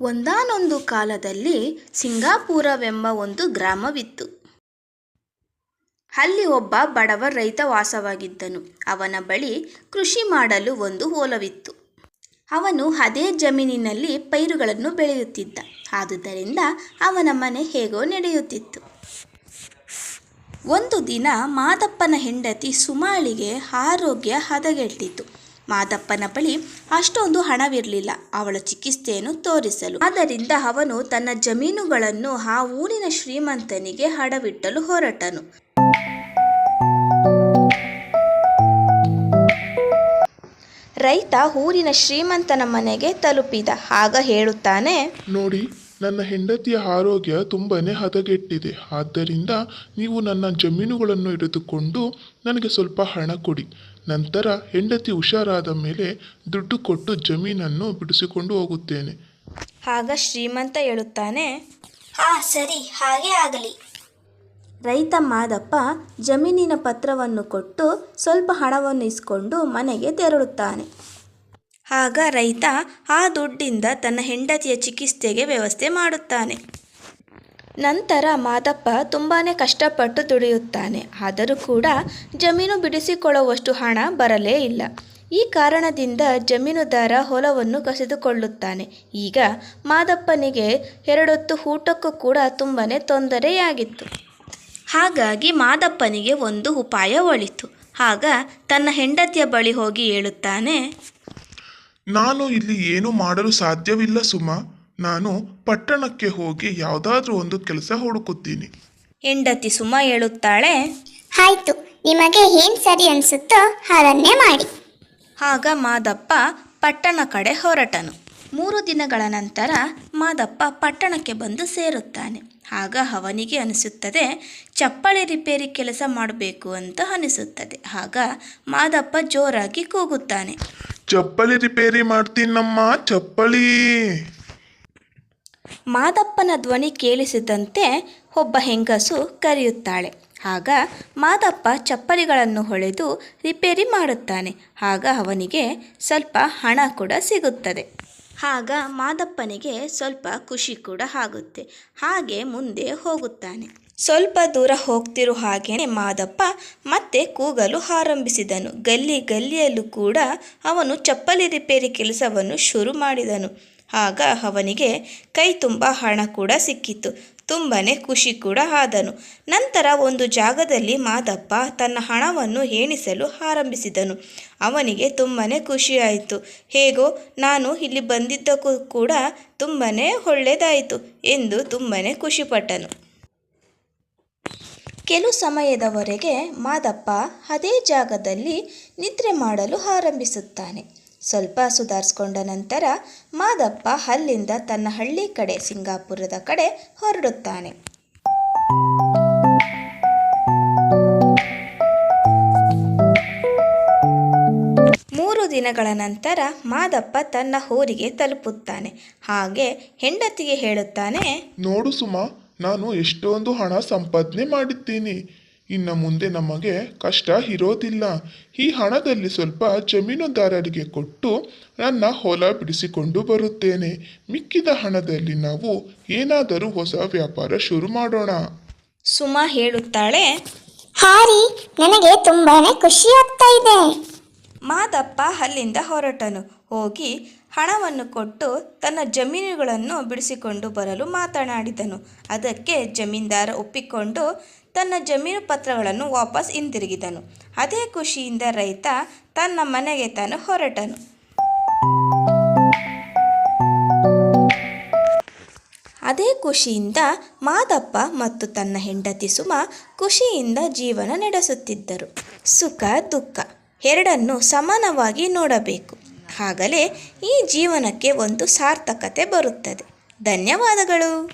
ಒಂದಾನೊಂದು ಕಾಲದಲ್ಲಿ ಸಿಂಗಾಪುರವೆಂಬ ಒಂದು ಗ್ರಾಮವಿತ್ತು. ಅಲ್ಲಿ ಒಬ್ಬ ಬಡವ ರೈತ ವಾಸವಾಗಿದ್ದನು ಅವನ ಬಳಿ ಕೃಷಿ ಮಾಡಲು ಒಂದು ಹೊಲವಿತ್ತು. ಅವನು ಅದೇ ಜಮೀನಿನಲ್ಲಿ ಪೈರುಗಳನ್ನು ಬೆಳೆಯುತ್ತಿದ್ದ. ಆದುದರಿಂದ ಅವನ ಮನೆ ಹೇಗೋ ನಡೆಯುತ್ತಿತ್ತು. ಒಂದು ದಿನ ಮಾದಪ್ಪನ ಹೆಂಡತಿ ಸುಮಾಳಿಗೆ ಆರೋಗ್ಯ ಹದಗೆಟ್ಟಿತು. ಮಾದಪ್ಪನ ಬಳಿ ಅಷ್ಟೊಂದು ಹಣವಿರಲಿಲ್ಲ. ಅವಳ ಚಿಕಿತ್ಸೆಯನ್ನು ತೋರಿಸಲು. ಆದ್ದರಿಂದ ಅವನು ತನ್ನ ಜಮೀನುಗಳನ್ನು ಆ ಊರಿನ ಶ್ರೀಮಂತನಿಗೆ ಹಡವಿಟ್ಟಲು ಹೊರಟನು. ರೈತ ಊರಿನ ಶ್ರೀಮಂತನ ಮನೆಗೆ ತಲುಪಿದ. ಆಗ ಹೇಳುತ್ತಾನೆ, ನೋಡಿ ನನ್ನ ಹೆಂಡತಿಯ ಆರೋಗ್ಯ ತುಂಬನೇ ಹದಗೆಟ್ಟಿದೆ. ಆದ್ದರಿಂದ ನೀವು ನನ್ನ ಜಮೀನುಗಳನ್ನು ಹಿಡಿದುಕೊಂಡು ನನಗೆ ಸ್ವಲ್ಪ ಹಣ ಕೊಡಿ. ನಂತರ ಹೆಂಡತಿ ಹುಷಾರಾದ ಮೇಲೆ ದುಡ್ಡು ಕೊಟ್ಟು ಜಮೀನನ್ನು ಬಿಡಿಸಿಕೊಂಡು ಹೋಗುತ್ತೇನೆ. ಆಗ ಶ್ರೀಮಂತ ಹೇಳುತ್ತಾನೆ ಹಾ ಸರಿ ಹಾಗೆ ಆಗಲಿ. ರೈತ ಮಾದಪ್ಪ ಜಮೀನಿನ ಪತ್ರವನ್ನು ಕೊಟ್ಟು ಸ್ವಲ್ಪ ಹಣವನ್ನು ಇಸ್ಕೊಂಡು ಮನೆಗೆ ತೆರಳುತ್ತಾನೆ. ಆಗ ರೈತ ಆ ದುಡ್ಡಿಂದ ತನ್ನ ಹೆಂಡತಿಯ ಚಿಕಿತ್ಸೆಗೆ ವ್ಯವಸ್ಥೆ ಮಾಡುತ್ತಾನೆ. ನಂತರ ಮಾದಪ್ಪ ತುಂಬಾ ಕಷ್ಟಪಟ್ಟು ದುಡಿಯುತ್ತಾನೆ. ಆದರೂ ಕೂಡ ಜಮೀನು ಬಿಡಿಸಿಕೊಳ್ಳುವಷ್ಟು ಹಣ ಬರಲೇ ಇಲ್ಲ. ಈ ಕಾರಣದಿಂದ ಜಮೀನುದಾರ ಹೊಲವನ್ನು ಕಸಿದುಕೊಳ್ಳುತ್ತಾನೆ. ಈಗ ಮಾದಪ್ಪನಿಗೆ ಎರಡೊತ್ತು ಊಟಕ್ಕೂ ಕೂಡ ತುಂಬಾ ತೊಂದರೆಯಾಗಿತ್ತು. ಹಾಗಾಗಿ ಮಾದಪ್ಪನಿಗೆ ಒಂದು ಉಪಾಯ ಒಳಿತು. ಆಗ ತನ್ನ ಹೆಂಡತಿಯ ಬಳಿ ಹೋಗಿ ಹೇಳುತ್ತಾನೆ ನಾನು ಇಲ್ಲಿ ಏನು ಮಾಡಲು ಸಾಧ್ಯವಿಲ್ಲ ಸುಮ. ನಾನು ಪಟ್ಟಣಕ್ಕೆ ಹೋಗಿ ಯಾವುದಾದ್ರೂ ಒಂದು ಕೆಲಸ ಹುಡುಕುತ್ತೀನಿ. ಹೆಂಡತಿ ಸುಮ ಹೇಳುತ್ತಾಳೆ ಆಯ್ತು ನಿಮಗೆ ಏನ್ ಸರಿ ಅನ್ಸುತ್ತೋ ಅದನ್ನೇ ಮಾಡಿ. ಆಗ ಮಾದಪ್ಪ ಪಟ್ಟಣ ಕಡೆ ಹೊರಟನು. ಮೂರು ದಿನಗಳ ನಂತರ ಮಾದಪ್ಪ ಪಟ್ಟಣಕ್ಕೆ ಬಂದು ಸೇರುತ್ತಾನೆ. ಆಗ ಅವನಿಗೆ ಅನಿಸುತ್ತದೆ ಚಪ್ಪಳೆ ರಿಪೇರಿ ಕೆಲಸ ಮಾಡಬೇಕು ಅಂತ ಅನಿಸುತ್ತದೆ. ಆಗ ಮಾದಪ್ಪ ಜೋರಾಗಿ ಕೂಗುತ್ತಾನೆ. ಚಪ್ಪಲಿ ರಿಪೇರಿ ಮಾಡ್ತೀನಮ್ಮ ಚಪ್ಪಲಿ. ಮಾದಪ್ಪನ ಧ್ವನಿ ಕೇಳಿಸಿದಂತೆ ಒಬ್ಬ ಹೆಂಗಸು ಕರೆಯುತ್ತಾಳೆ. ಆಗ ಮಾದಪ್ಪ ಚಪ್ಪಲಿಗಳನ್ನು ಹೊಳೆದು ರಿಪೇರಿ ಮಾಡುತ್ತಾನೆ. ಆಗ ಅವನಿಗೆ ಸ್ವಲ್ಪ ಹಣ ಕೂಡ ಸಿಗುತ್ತದೆ. ಆಗ ಮಾದಪ್ಪನಿಗೆ ಸ್ವಲ್ಪ ಖುಷಿ ಕೂಡ ಆಗುತ್ತೆ. ಹಾಗೆ ಮುಂದೆ ಹೋಗುತ್ತಾನೆ. ಸ್ವಲ್ಪ ದೂರ ಹೋಗ್ತಿರೋ ಹಾಗೆಯೇ ಮಾದಪ್ಪ ಮತ್ತೆ ಕೂಗಲು ಆರಂಭಿಸಿದನು. ಗಲ್ಲಿ ಗಲ್ಲಿಯಲ್ಲೂ ಕೂಡ ಅವನು ಚಪ್ಪಲಿ ರಿಪೇರಿ ಕೆಲಸವನ್ನು ಶುರು ಮಾಡಿದನು. ಆಗ ಅವನಿಗೆ ಕೈ ತುಂಬ ಹಣ ಕೂಡ ಸಿಕ್ಕಿತು ತುಂಬನೇ ಖುಷಿ ಕೂಡ ಆದನು. ನಂತರ ಒಂದು ಜಾಗದಲ್ಲಿ ಮಾದಪ್ಪ ತನ್ನ ಹಣವನ್ನು ಎಣಿಸಲು ಆರಂಭಿಸಿದನು. ಅವನಿಗೆ ತುಂಬನೇ ಖುಷಿಯಾಯಿತು ಹೇಗೋ, ನಾನು ಇಲ್ಲಿ ಬಂದಿದ್ದಕ್ಕೂ ಕೂಡ ತುಂಬನೇ ಒಳ್ಳೆಯದಾಯಿತು ಎಂದು ತುಂಬನೇ ಖುಷಿಪಟ್ಟನು. ಕೆಲವು ಸಮಯದವರೆಗೆ ಮಾದಪ್ಪ ಅದೇ ಜಾಗದಲ್ಲಿ ನಿದ್ರೆ ಮಾಡಲು ಆರಂಭಿಸುತ್ತಾನೆ. ಸ್ವಲ್ಪ ಸುಧಾರಿಸ್ಕೊಂಡ ನಂತರ ಮಾದಪ್ಪ ಅಲ್ಲಿಂದ ತನ್ನ ಹಳ್ಳಿ ಕಡೆ, ಸಿಂಗಾಪುರದ ಕಡೆ ಹೊರಡುತ್ತಾನೆ. ಮೂರು ದಿನಗಳ ನಂತರ ಮಾದಪ್ಪ ತನ್ನ ಊರಿಗೆ ತಲುಪುತ್ತಾನೆ. ಹಾಗೆ ಹೆಂಡತಿಗೆ ಹೇಳುತ್ತಾನೆ, ನೋಡು ಸುಮ, ನಾನು ಎಷ್ಟೊಂದು ಹಣ ಸಂಪಾದನೆ ಮಾಡಿದ್ದೀನಿ. ಇನ್ನು ಮುಂದೆ ನಮಗೆ ಕಷ್ಟ ಇರೋದಿಲ್ಲ. ಈ ಹಣದಲ್ಲಿ ಸ್ವಲ್ಪ ಜಮೀನುದಾರರಿಗೆ ಕೊಟ್ಟು ನನ್ನ ಹೊಲ ಬಿಡಿಸಿಕೊಂಡು ಬರುತ್ತೇನೆ. ಮಿಕ್ಕಿದ ಹಣದಲ್ಲಿ ನಾವು ಏನಾದರೂ ಹೊಸ ವ್ಯಾಪಾರ ಶುರು ಮಾಡೋಣ. ಸುಮಾ ಹೇಳುತ್ತಾಳೆ ಹಾರಿ ನನಗೆ ತುಂಬಾನೇ ಖುಷಿ ಆಗ್ತಾ ಇದೆ. ಮಾದಪ್ಪ ಅಲ್ಲಿಂದ ಹೊರಟನು. ಹೋಗಿ ಹಣವನ್ನು ಕೊಟ್ಟು ತನ್ನ ಜಮೀನುಗಳನ್ನು ಬಿಡಿಸಿಕೊಂಡು ಬರಲು ಮಾತನಾಡಿದನು. ಅದಕ್ಕೆ ಜಮೀನ್ದಾರ ಒಪ್ಪಿಕೊಂಡು ತನ್ನ ಜಮೀನು ಪತ್ರಗಳನ್ನು ವಾಪಸ್ ಹಿಂದಿರುಗಿದನು ಅದೇ ಖುಷಿಯಿಂದ ರೈತ ತನ್ನ ಮನೆಗೆ ತಾನು ಹೊರಟನು. ಅದೇ ಖುಷಿಯಿಂದ ಮಾದಪ್ಪ ಮತ್ತು ತನ್ನ ಹೆಂಡತಿ ಸುಮ ಖುಷಿಯಿಂದ ಜೀವನ ನಡೆಸುತ್ತಿದ್ದರು. ಸುಖ, ದುಃಖ ಎರಡನ್ನು ಸಮಾನವಾಗಿ ನೋಡಬೇಕು. ಆಗಲೇ ಈ ಜೀವನಕ್ಕೆ ಒಂದು ಸಾರ್ಥಕತೆ ಬರುತ್ತದೆ. ಧನ್ಯವಾದಗಳು.